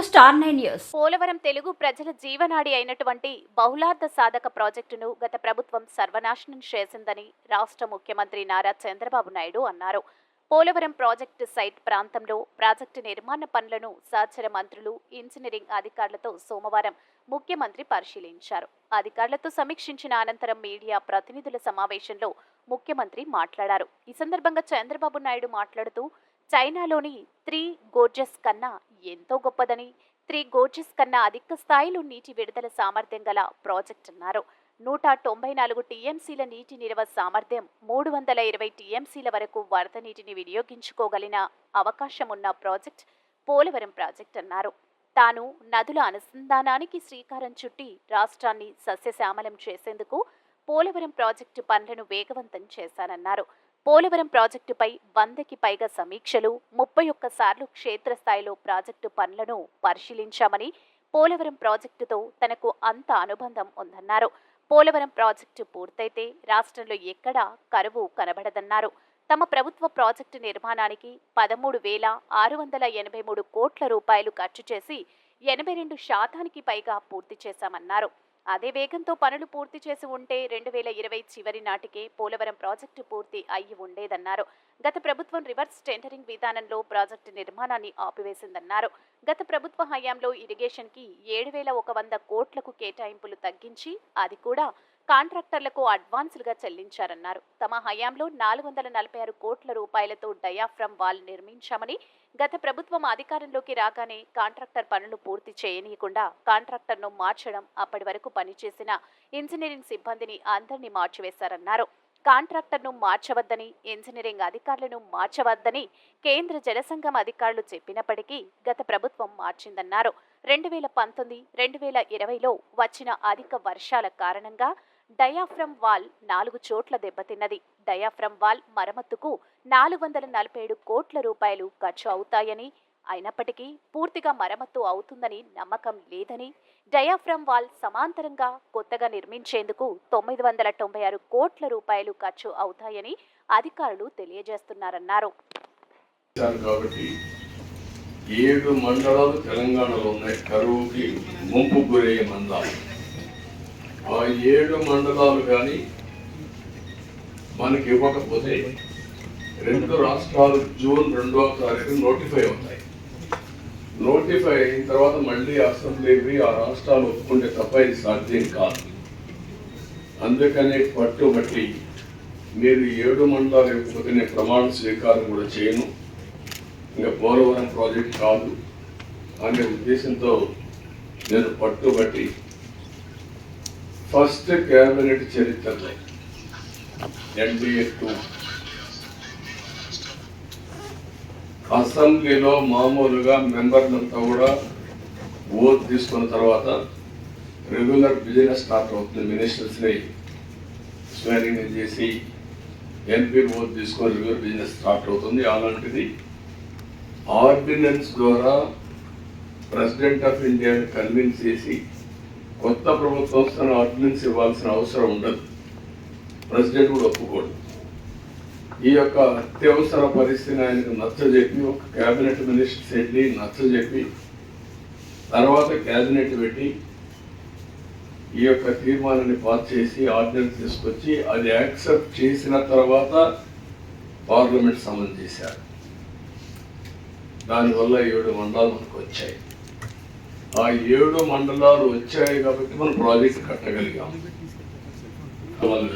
Two star nine news. Polavaram Telugu ప్రజల జీవనాడి అయినటువంటి బహుళార్థ సాధక ప్రాజెక్టును గత ప్రభుత్వం సర్వనాశనం చేసిందని రాష్ట్ర ముఖ్యమంత్రి నారా చంద్రబాబు నాయుడు అన్నారు. పోలవరం ప్రాజెక్టు సైట్ ప్రాంతంలో ప్రాజెక్టు నిర్మాణ పనులను సహచర మంత్రులు ఇంజనీరింగ్ అధికారులతో సోమవారం ముఖ్యమంత్రి పరిశీలించారు. అధికారులతో సమీక్షించిన అనంతరం మీడియా ప్రతినిధుల సమావేశంలో ముఖ్యమంత్రి మాట్లాడారు. ఈ సందర్భంగా చంద్రబాబు నాయుడు మాట్లాడుతూ చైనాలోని త్రీ గోర్జెస్ కన్నా ఎంతో గొప్పదని త్రీ గోర్జెస్ కన్నా అధిక స్థాయిలో నీటి విడుదల సామర్థ్యం గల ప్రాజెక్ట్ అన్నారు. నూట తొంభై నాలుగు టీఎంసీల నీటి నిల్వ సామర్థ్యం మూడు వందల ఇరవై టీఎంసీల వరకు వరద నీటిని వినియోగించుకోగలిగిన అవకాశం ఉన్న ప్రాజెక్ట్ పోలవరం ప్రాజెక్ట్ అన్నారు. తాను నదుల అనుసంధానానికి శ్రీకారం చుట్టి రాష్ట్రాన్ని సస్యశ్యామలం చేసేందుకు పోలవరం ప్రాజెక్టు పనులను వేగవంతం చేశానన్నారు. పోలవరం ప్రాజెక్టుపై వందకి పైగా సమీక్షలు ముప్పై ఒక్క సార్లు క్షేత్రస్థాయిలో ప్రాజెక్టు పనులను పరిశీలించామని పోలవరం ప్రాజెక్టుతో తనకు అంత అనుబంధం ఉందన్నారు. పోలవరం ప్రాజెక్టు పూర్తయితే రాష్ట్రంలో ఎక్కడా కరువు కనబడదన్నారు. తమ ప్రభుత్వ ప్రాజెక్టు నిర్మాణానికి పదమూడు వేల ఆరు వందల ఎనభై మూడు కోట్ల రూపాయలు ఖర్చు చేసి ఎనభై రెండు శాతానికి పైగా పూర్తి చేశామన్నారు. అదే వేగంతో పనులు పూర్తి చేసి ఉంటే రెండు వేల ఇరవై చివరి నాటికే పోలవరం ప్రాజెక్టు పూర్తి అయ్యి ఉండేదన్నారు. గత ప్రభుత్వం రివర్స్ టెండరింగ్ విధానంలో ప్రాజెక్టు నిర్మాణాన్ని ఆపివేసిందన్నారు. గత ప్రభుత్వ హయాంలో ఇరిగేషన్కి ఏడు వేల ఒక వంద కోట్లకు కేటాయింపులు తగ్గించి అది కూడా కాంట్రాక్టర్లకు అడ్వాన్సులుగా చెల్లించారన్నారు. తమ హయాంలో నాలుగు వందల నలభై ఆరు కోట్ల రూపాయలతో డయాఫ్రమ్ వాల్ నిర్మించామని గత ప్రభుత్వం అధికారంలోకి రాగానే కాంట్రాక్టర్ పనులు పూర్తి చేయనీయకుండా కాంట్రాక్టర్ను మార్చడం అప్పటి వరకు పనిచేసిన ఇంజనీరింగ్ సిబ్బందిని అందరినీ మార్చివేశారన్నారు. కాంట్రాక్టర్ను మార్చవద్దని ఇంజనీరింగ్ అధికారులను మార్చవద్దని కేంద్ర జలసంఘం అధికారులు చెప్పినప్పటికీ గత ప్రభుత్వం మార్చిందన్నారు. రెండు వేల పంతొమ్మిది రెండు వేల ఇరవైలో వచ్చిన అధిక వర్షాల కారణంగా డయాఫ్రమ్ వాల్ నాలుగు చోట్ల దెబ్బతిన్నది. డయాఫ్రమ్ వాల్ మరమ్మతుకు నాలుగు వందల నలభై ఏడు కోట్ల రూపాయలు ఖర్చు అవుతాయని అయినప్పటికీ పూర్తిగా మరమ్మతు అవుతుందని నమ్మకం లేదని డయాఫ్రమ్ వాల్ సమాంతరంగా కొత్తగా నిర్మించేందుకు తొమ్మిది వందల తొంభై ఆరు కోట్ల రూపాయలు ఖర్చు అవుతాయని అధికారులు తెలియజేస్తున్నారన్నారు. కాబట్టి ఏడు మండలాలు తెలంగాణలో ఉన్నాయి. కరువుకి ముంపు గురయ్యే మండలాలు. ఏడు మండలాలు కానీ మనకి ఇవ్వకపోతే రెండు రాష్ట్రాలు జూన్ రెండవ తారీఖు నోటిఫై అవుతాయి. నోటిఫై అయిన తర్వాత మళ్ళీ అసెంబ్లీకి ఆ రాష్ట్రాలు ఒప్పుకుంటే తప్ప ఇది సాధ్యం కాదు. అందుకనే పట్టుబట్టి మీరు ఏడు మండలాలు ఇవ్వకపోతే నేను ప్రమాణ స్వీకారం కూడా చేయను. ఇంకా పోలవరం ప్రాజెక్ట్ కాదు. అనే ఉద్దేశంతో నేను పట్టుబట్టి ఫస్ట్ క్యాబినెట్ చరిత్రలో. NDA two. అసెంబ్లీలో మామూలుగా మెంబర్లంతా కూడా ఓట్ తీసుకున్న తర్వాత రెగ్యులర్ బిజినెస్ స్టార్ట్ అవుతుంది మినిస్టర్స్ని స్వేరింగ్ చేసి ఎంపీ ఓట్ తీసుకొని రెగ్యులర్ బిజినెస్ స్టార్ట్ అవుతుంది అలాంటిది. ఆర్డినెన్స్ ద్వారా ప్రెసిడెంట్ ఆఫ్ ఇండియాని కన్విన్స్ చేసి కొత్త ప్రభుత్వం వస్తున్న ఆర్డినెన్స్ ఇవ్వాల్సిన అవసరం ఉండదు. ప్రెసిడెంట్ కూడా ఒప్పుకోడు. ఈ యొక్క అత్యవసర పరిస్థితిని ఆయనకు నచ్చజెప్పి ఒక క్యాబినెట్ మినిస్టర్స్ వెళ్ళి నచ్చజెప్పి తర్వాత క్యాబినెట్ పెట్టి ఈ యొక్క తీర్మానాన్ని పాస్ చేసి ఆర్డినెన్స్ తీసుకొచ్చి అది యాక్సెప్ట్ చేసిన తర్వాత పార్లమెంట్ సమన్ చేశారు. దానివల్ల ఏడు మండలాలు మనకు వచ్చాయి. ఆ ఏడు మండలాలు వచ్చాయి కాబట్టి మనం ప్రాజెక్ట్ కట్టగలిగాం. వాళ్ళు